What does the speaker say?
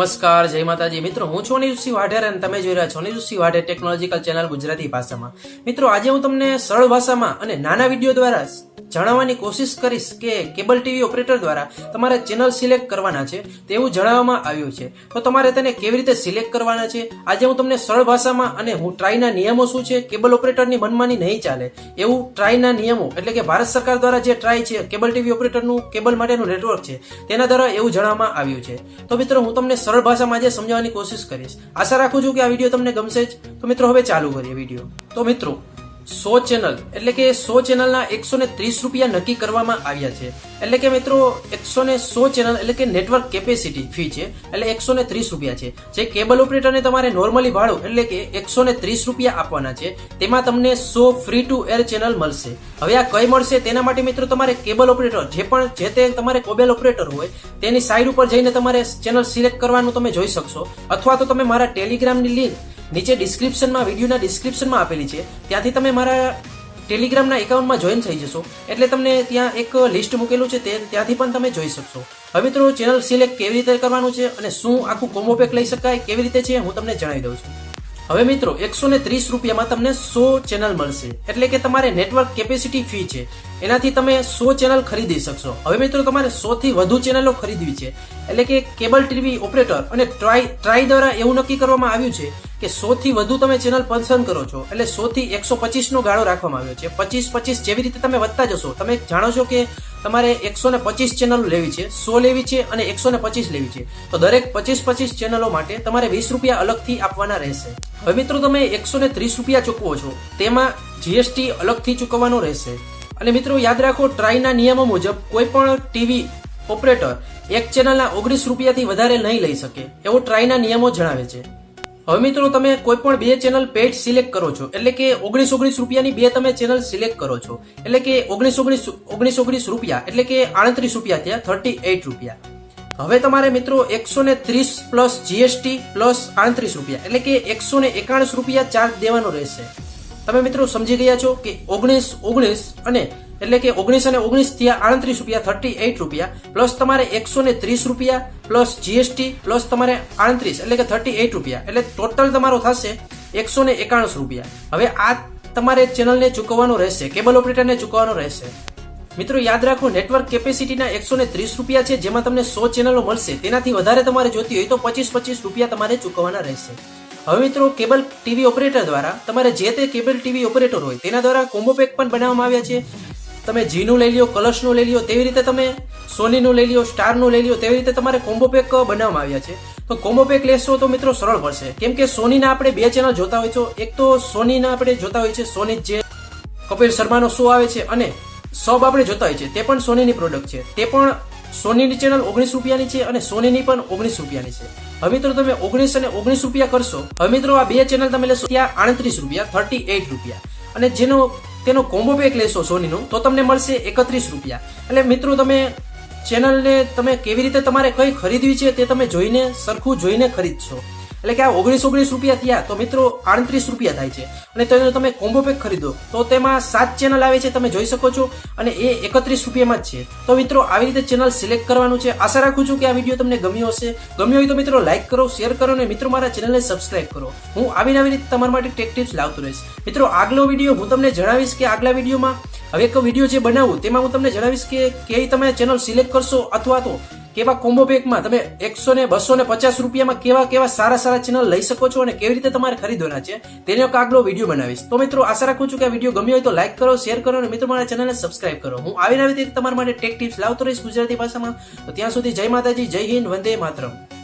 નમસ્કાર, જય માતાજી. મિત્રો, હું છું અનિરુદ્ધસિંહ વાઢેર અને તમે જોઈ રહ્યા છો અનિરુદ્ધસિંહ વાઢેર ટેકનોલોજીકલ ચેનલ ગુજરાતી ભાષામાં. મિત્રો, આજે હું તમને સરળ ભાષામાં અને નાના વીડિયો દ્વારા જણાવવાની કોશિશ કરીશ કે કેબલ ટીવી ઓપરેટર દ્વારા તમારે ચેનલ સિલેક્ટ કરવાના છે તેવું જણાવવામાં આવ્યું છે. તો તમારે તેને કેવી રીતે સિલેક્ટ કરવાના છે? આજે હું તમને સરળ ભાષામાં અને હું ટ્રાયના નિયમો શું છે કેબલ ઓપરેટરની મનમાની નહીં ચાલે એવું ટ્રાયના નિયમો એટલે કે ભારત સરકાર દ્વારા જે ટ્રાય છે કેબલ ટીવી ઓપરેટરનું, કેબલ માટેનું નેટવર્ક છે, તેના દ્વારા એવું જણાવવામાં આવ્યું છે. તો મિત્રો હું તમને સરળ ભાષામાં આજે સમજાવવાની કોશિશ કરીશ. આશા રાખું છું કે આ વીડિયો તમને ગમશે જ. તો મિત્રો હવે ચાલુ કરીએ વીડિયો. તો મિત્રો સો ચેનલ, એટલે કે સો ચેનલના એકસો ને ત્રીસ રૂપિયા નક્કી કરવામાં આવ્યા છે. એટલે કે મિત્રો, એકસો ને સો ચેનલ, એટલે કે નેટવર્ક કેપેસિટી ફી છે, એટલે એકસો ને ત્રીસ રૂપિયા છે. જે કેબલ ઓપરેટરને તમારે નોર્મલી ભાડું, એટલે કે એકસો ને ત્રીસ રૂપિયા આપવાના છે, તેમાં તમને સો ફ્રી ટુ એર ચેનલ મળશે. હવે આ કઈ મળશે તેના માટે મિત્રો તમારે કેબલ ઓપરેટર જે પણ, જે તે તમારે કોબેલ ઓપરેટર હોય, તેની સાઈડ ઉપર જઈને તમારે ચેનલ સિલેક્ટ કરવાનું તમે જોઈ શકશો. અથવા તો તમે મારા ટેલિગ્રામની લિંક નીચે ડિસ્ક્રિપ્શનમાં વિડીયોના ડિસ્ક્રિપ્શનમાં આપેલી છે. ત્યાંથી તમે મારા ટેલિગ્રામના એકાઉન્ટમાં જોઈન થઈ જશો. એટલે તમને ત્યાં એક લિસ્ટ મૂકેલું છે તે ત્યાંથી પણ તમે જોઈ શકશો. હવે મિત્રો ચેનલ સિલેક્ટ કેવી રીતે કરવાનું છે અને શું આખું કોમ્બો પેક લઈ શકાય, કેવી રીતે છે, હું તમને જણાવી દઉં છું. હવે મિત્રો, એકસો ને ત્રીસ રૂપિયામાં તમને સો ચેનલ મળશે. એટલે કે તમારે નેટવર્ક કેપેસિટી ફી છે. એનાથી તમે સો ચેનલ ખરીદી શકશો. હવે મિત્રો, તમારે સો થી વધુ ચેનલો ખરીદવી છે. એટલે કે કેબલ ટીવી ઓપરેટર અને ટ્રાય ટ્રાય દ્વારા એવું નક્કી કરવામાં આવ્યું છે કે સો થી વધુ તમે ચેનલ પસંદ કરો છો, એટલે સો થી એકસો પચીસ નો ગાળો રાખવામાં આવ્યો છે. પચીસ પચીસ જેવી રીતે તમે વધતા જશો, તમે જાણો છો કે તમારે એકસો ને પચીસ ચેનલો લેવી છે, સો લેવી છે અને એકસો ને પચીસ લેવી છે. તો દરેક પચીસ પચીસ ચેનલો માટે તમારે વીસ રૂપિયા અલગથી આપવાના રહેશે. હવે મિત્રો તમે એકસો ને ત્રીસ રૂપિયા ચૂકવો છો, તેમાં જીએસટી અલગથી ચૂકવવાનો રહેશે. અને મિત્રો યાદ રાખો ટ્રાયના નિયમો મુજબ કોઈ પણ ટીવી ઓપરેટર એક ચેનલના ઓગણીસ રૂપિયાથી વધારે નહીં લઈ શકે, એવો ટ્રાયના નિયમો જણાવે છે. હવે મિત્રો તમે કોઈ પણ બે ચેનલ પેડ સિલેક્ટ કરો છો, એટલે કે ઓગણીસ ઓગણીસ રૂપિયાની બે તમે ચેનલ સિલેક્ટ કરો છો, એટલે કે ઓગણીસ ઓગણીસ ઓગણીસ ઓગણીસ રૂપિયા, એટલે કે આડત્રીસ રૂપિયા થયા થર્ટી એઇટ રૂપિયા. હવે તમારે મિત્રો એકસો ને ત્રીસ પ્લસ જીએસટી પ્લસ આડત્રીસ રૂપિયા, એટલે કે એકસો ને એકાણસ રૂપિયા ચાર્જ દેવાનો રહેશે. તમે મિત્રો સમજી ગયા છો કે ઓગણીસ ઓગણીસ અને એટલે કે ઓગણીસ અને ઓગણીસ થયા આડત્રીસ રૂપિયા થર્ટી એઇટ રૂપિયા પ્લસ તમારે એકસો ને ત્રીસ રૂપિયા પ્લસ જીએસટી પ્લસ તમારે આડત્રીસ, એટલે કે થર્ટી એઇટ રૂપિયા. એટલે ટોટલ તમારો થશે એકસો ને એકાણસ રૂપિયા. હવે આ તમારે ચેનલને ચૂકવવાનો રહેશે, કેબલ ઓપરેટરને ચૂકવવાનો રહેશે. મિત્રો, યાદ રાખો, નેટવર્ક કેપેસિટીના એકસો ને ત્રીસ રૂપિયા છે, જેમાં તમને સો ચેનલો મળશે. તેનાથી વધારે તમારે જોતી હોય તો પચીસ પચીસ રૂપિયા તમારે ચૂકવવાના રહેશે. હવે મિત્રો, કેબલ ટીવી ઓપરેટર દ્વારા તમારે જે તે કેબલ ટીવી ઓપરેટર હોય તેના દ્વારા કોમ્બો પેક પણ બનાવવામાં આવ્યા છે. તમે જીનું લઈ લ્યો કલર્સનું લઈ લ્યો, તેવી રીતે તમે સોનીનું લઈ લ્યો સ્ટારનું લઈ લ્યો, તેવી રીતે તમારે કોમ્બો પેક બનાવવામાં આવ્યા છે. તો કોમ્બો પેક લેશો તો મિત્રો સરળ પડશે. કેમ કે સોનીના આપણે બે ચેનલ જોતા હોય છો. એક તો સોનીના આપણે જોતા હોય છે સોની જે કપિલ શર્માનો શો આવે છે અને સબ આપણે જોતા હોય છે. તે પણ સોનીની પ્રોડક્ટ છે. તે પણ સોનીની ચેનલ ઓગણીસ રૂપિયાની છે અને સોનીની પણ ઓગણીસ રૂપિયાની છે. હવે મિત્રો તમે ઓગણીસ અને ઓગણીસ રૂપિયા કરશો. હવે મિત્રો આ બે ચેનલ તમે લેશો ત્યાં આડત્રીસ રૂપિયા થર્ટી એઇટ રૂપિયા. અને જેનો તેનો કોમ્બો પેક લેશો સોનીનો, તો તમને મળશે એકત્રીસ રૂપિયા. એટલે મિત્રો, તમે ચેનલને તમે કેવી રીતે તમારે કઈ ખરીદવી છે તે તમે જોઈને, સરખું જોઈને ખરીદશો. એટલે કે આ ઓગણીસ ઓગણીસ રૂપિયા થયા, તો મિત્રો આડત્રીસ રૂપિયા થાય છે. અને તેનો તમે કોમ્બો પેક ખરીદો, તો તેમાં સાત ચેનલ આવે છે, તમે જોઈ શકો છો. અને એ એકત્રીસ રૂપિયામાં જ છે. તો મિત્રો આવી રીતે ચેનલ સિલેક્ટ કરવાનું છે. આશા રાખું છું કે આ વીડિયો તમને ગમ્યો હશે. ગમ્યો હોય તો મિત્રો લાઈક કરો શેર કરો અને મિત્રો મારા ચેનલને સબસ્ક્રાઇબ કરો. હું આવી નવી રીતે તમારા માટે ટેક ટિપ્સ લાવતો રહીશ. મિત્રો આગલો વીડિયો હું તમને જણાવીશ કે આગલા વિડીયોમાં હવે એક વીડિયો જે બનાવું, તેમાં હું તમને જણાવીશ કે કઈ તમે ચેનલ સિલેક્ટ કરશો અથવા તો કેવા કોમ્બો પેકમાં તમે એકસો ને, બસો ને, પચાસ રૂપિયામાં કેવા કેવા સારા સારા ચેનલ લઈ શકો છો અને કેવી રીતે તમારે ખરીદવાના છે તેનો એક આગલો વીડિયો બનાવીશ. તો મિત્રો, આશા રાખું છું કે આ વીડિયો ગમ્યો હોય તો લાઈક કરો શેર કરો અને મિત્રો, મારા ચેનલને સબસ્ક્રાઇબ કરો. હું આવી આવી રીતે તમારા માટે ટેક ટિપ્સ લાવતો રહીશ ગુજરાતી ભાષામાં. તો ત્યાં સુધી જય માતાજી, જય હિન્દ, વંદે માતરમ.